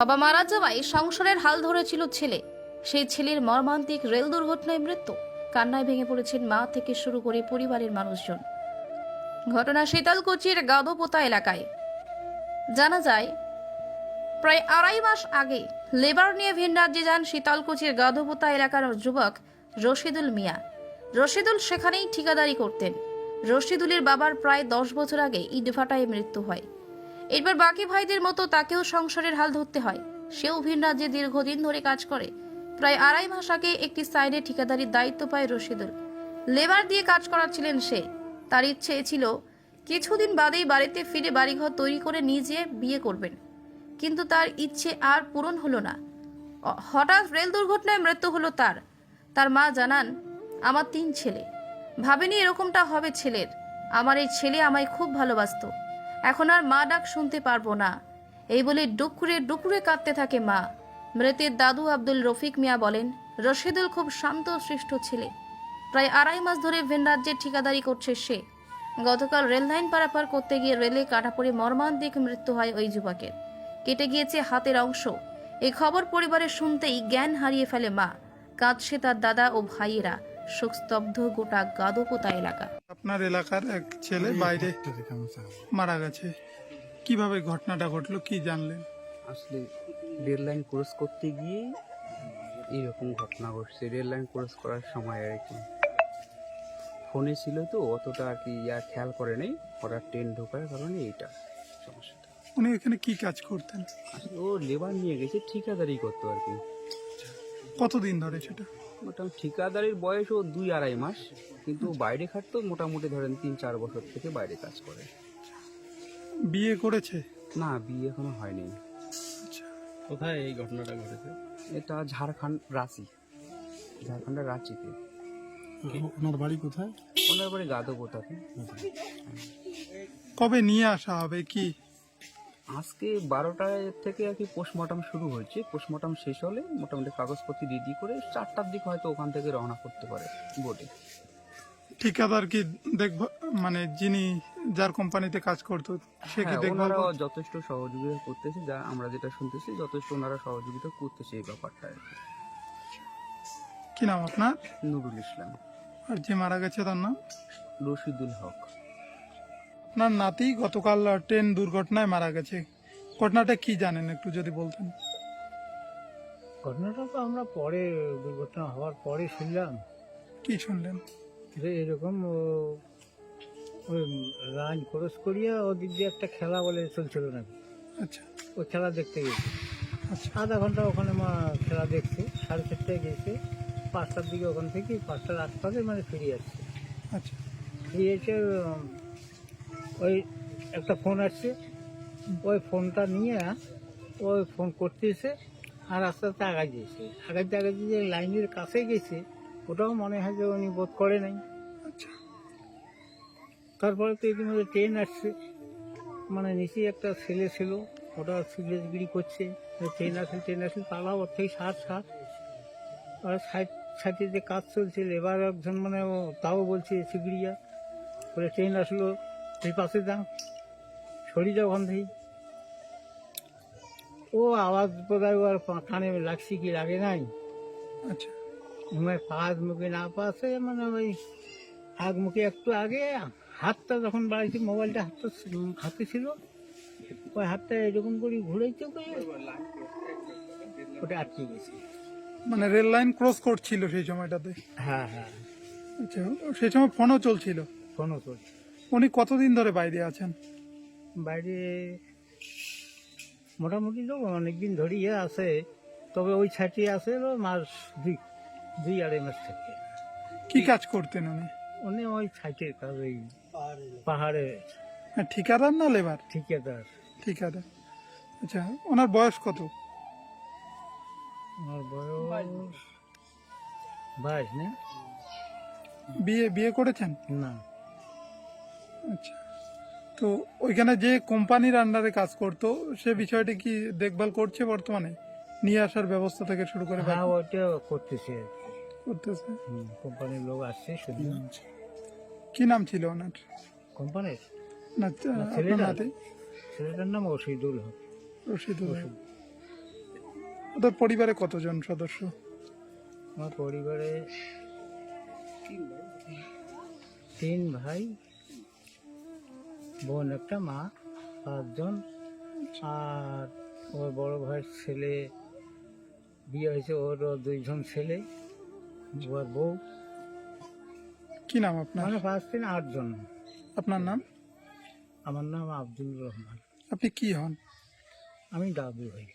বাবা মারা যাওয়ায় সংসারের হাল ধরেছিল ছেলে। সেই ছেলের মর্মান্তিক রেল দুর্ঘটনায় মৃত্যু। কান্নায় ভেঙে পড়েছেন মা থেকে শুরু করে পরিবারের মানুষজন। ঘটনা শীতলকুচির গাদোপোতা এলাকায়। জানা যায়, প্রায় আড়াই মাস আগে লেবার নিয়ে ভিন রাজ্যে যান শীতলকুচির গাধোপোতা এলাকার যুবক রশিদুল মিয়া। রশিদুল সেখানেই ঠিকাদারি করতেন। রশিদুলের বাবার প্রায় দশ বছর আগে ইটভাটায় মৃত্যু হয়। এরপর বাকি ভাইদের মতো তাকেও সংসারের হাল ধরতে হয়। সেও ভিন রাজ্যে দীর্ঘদিন ধরে কাজ করে। প্রায় আড়াই মাস আগে একটি সাইডে ঠিকাদারির দায়িত্ব পায় রশিদুল। লেবার দিয়ে কাজ করাচ্ছিলেন সে। তার ইচ্ছে ছিল, কিছুদিন বাদেই বাড়িতে ফিরে বাড়িঘর তৈরি করে নিজে বিয়ে করবেন। কিন্তু তার ইচ্ছে আর পূরণ হলো না। হঠাৎ রেল দুর্ঘটনায় মৃত্যু হলো তার। তার মা জানান, আমার তিন ছেলে। ভাবেনি এরকমটা হবে ছেলের। আমার এই ছেলে আমায় খুব ভালোবাসতো। এখন আর মা ডাক শুনতে পারব না। এই বলে ডুকুরে ডুকুরে কাঁদতে থাকে মা। মৃতের দাদু আব্দুল রফিক মিয়া বলেন, রশিদুল খুব শান্ত সৃষ্ট ছেলে। প্রায় আড়াই মাস ধরে ভিন রাজ্যের ঠিকাদারি করছে সে। গতকাল রেল লাইন পারাপার করতে গিয়ে রেলে কাটা পড়ে মর্মান্তিক মৃত্যু হয় ওই যুবকের। কেটে গিয়েছে হাতের অংশ। এই খবর পরিবারে শুনতেই জ্ঞান হারিয়ে ফেলে মা। কাঁদছে তার দাদা ও ভাইয়েরা। শোকস্তব্ধ গোটা গাদোপোতা এলাকা। আপনার এলাকার এক ছেলে বাইরে মারা গেছে। কীভাবে ঘটনাটা ঘটলো কি জানলেন? আসলে রেল লাইন ক্রস করতে গিয়ে এইরকম ঘটনা ঘটছে। রেল লাইন ক্রস করার সময় আর কি। ফোনে ছিল তো অতটা আর কি ইয়া খেয়াল করে নেই। হঠাৎ ট্রেন ঢোকার কারণে এইটা সমস্যাটা। উনি এখানে কি কাজ করতেন? আসলে ও লেবার নিয়ে গেছে ঠিকাদারি করতো আর কি। কতদিন ধরে সেটা? মোটামুটি ঠিকাদারির বয়স ও দুই আড়াই মাস কিন্তু বাইরে খাটতো মোটামুটি ধরেন তিন চার বছর থেকে বাইরে কাজ করে। বিয়ে করেছে? না বিয়ে এখনও হয়নি। আচ্ছা। কোথায় এই ঘটনাটা ঘটেছে? এটা ঝাড়খণ্ড রাঁচি ঝাড়খণ্ডের রাঁচিতে। ওনার বাড়ি কোথায়? ওনার বাড়ি গাদোপোতাতে কবে নিয়ে আসা হবে কি? আজকে বারোটায় থেকে আর কি পোস্টমর্টম শুরু হয়েছে। পোস্টমর্টম শেষ হলে মোটামুটি কাগজপত্র রেডি করে চারটার দিক হয়তো ওখান থেকে রওনা করতে পারে বোটে ঠিকাদার কি দেখব মানে যিনি যার কোম্পানিতে কাজ করতো সে কি হ্যাঁ, ওনারা যথেষ্ট সহযোগিতা করতেছে যা আমরা যেটা শুনতেছি যথেষ্ট ওনারা সহযোগিতা করতেছে এই ব্যাপারটা কি। কি নাম আপনার? নুরুল ইসলাম। আর যে মারা গেছে তার নাম? রশিদুল হক। আপনার নাতি গতকাল ট্রেন দুর্ঘটনায় মারা গেছে। ঘটনাটা কি জানেন একটু যদি বলতেন? ঘটনাটা তো আমরা পরে দুর্ঘটনা হওয়ার পরে শুনলাম। কি শুনলেন? যে এরকম ও ওই রান ক্রস করিয়া ওদিক দিয়ে একটা খেলা বলে চলছিল নাকি? আচ্ছা। ওই খেলা দেখতে গেছে। আচ্ছা। আধা ঘণ্টা ওখানে মা খেলা দেখছে সাড়ে চারটায় গেছে। পাঁচটার দিকে ওখান থেকে পাঁচটার আশপাশে মানে ফিরে আসছে। আচ্ছা। ফিরে এসে ওই একটা ফোন আসছে। ওই ফোনটা নিয়ে ওই ফোন করতে করতেছে আর আস্তে আস্তে আগাই দিয়েছে। আগাইতে আগাইতে যে লাইনের কাছে গেছে। ওটাও মনে হয় যে উনি বোধ করে নাই। আচ্ছা। তারপরে তো ইতিমধ্যে ট্রেন আসছে। মানে নিচে একটা ছেলে ছিল। ওটা সিগারেট বিড়ি করছে ট্রেন আসে ট্রেন আসে তালাও ওর থেকে সাত সাত আর সাইড সাইডে যে কাজ চলছে এবার একজন মানে ও তাও বলছে সিগড়িয়া বলে ট্রেন আসলো। তুই পাশে যা সরি যাও ওখান থেকে ও আওয়াজ বোধহয় ওর পা- কানে লাগছে কি লাগে নাই? আচ্ছা। ঘুমায় পাঁচ মুখে না পাশে মানে ওই আগ মুখে একটু আগে হাতটা যখন বাড়াইছি মোবাইলটা হাতটা হাতে ছিল ওই হাতটা এরকম করে ঘুরেছে ওটা আটকে গেছে। মানে রেল লাইন ক্রস করছিল সেই সময়টাতে? হ্যাঁ হ্যাঁ। আচ্ছা সেই সময় ফোনও চলছিল? ফোনও করছে উনি কতদিন ধরে বাইরে আছেন? বাইরে মোটামুটি তো অনেকদিন ধরিয়ে আছে তবে ওই ছাটি আছে মাস দুই দুই আড়াই মাস থেকে। কি কাজ করতেন উনি? উনি ওই ছাইটের কাজ ওই পাহাড়ে। হ্যাঁ, ঠিকাদার না লেবার? ঠিকাদার। ঠিকাদার। আচ্ছা ওনার বয়স কত? আমার বয়স বাইশ না। বিয়ে বিয়ে করেছেন? না। আচ্ছা। তো ওইখানে যে কোম্পানির আন্ডারে কাজ করতো সে বিষয়টি কি দেখভাল করছে বর্তমানে? নিয়ে আসার ব্যবস্থা থেকে শুরু করে হ্যাঁ ওইটা করতেছে। করতেছে? কোম্পানির লোক আসছে শুধু কি নাম ছিল ওনার? কোম্পানির? না ছেলেটার? ছেলেটার নাম ওষুধুল হক। রশিদুল হক। ওদের পরিবারে কতজন সদস্য? আমার পরিবারে তিন ভাই। বোন একটা মা পাঁচজন। আর ওর বড় ভাইয়ের ছেলে বিয়ে হয়েছে ওর দুইজন ছেলে ওর বউ। কি নাম আপনার? মানে পাঁচ তিন আটজন। আপনার নাম? আমার নাম আব্দুল রহমান। আপনি কি হন? আমি দাদু ভাই।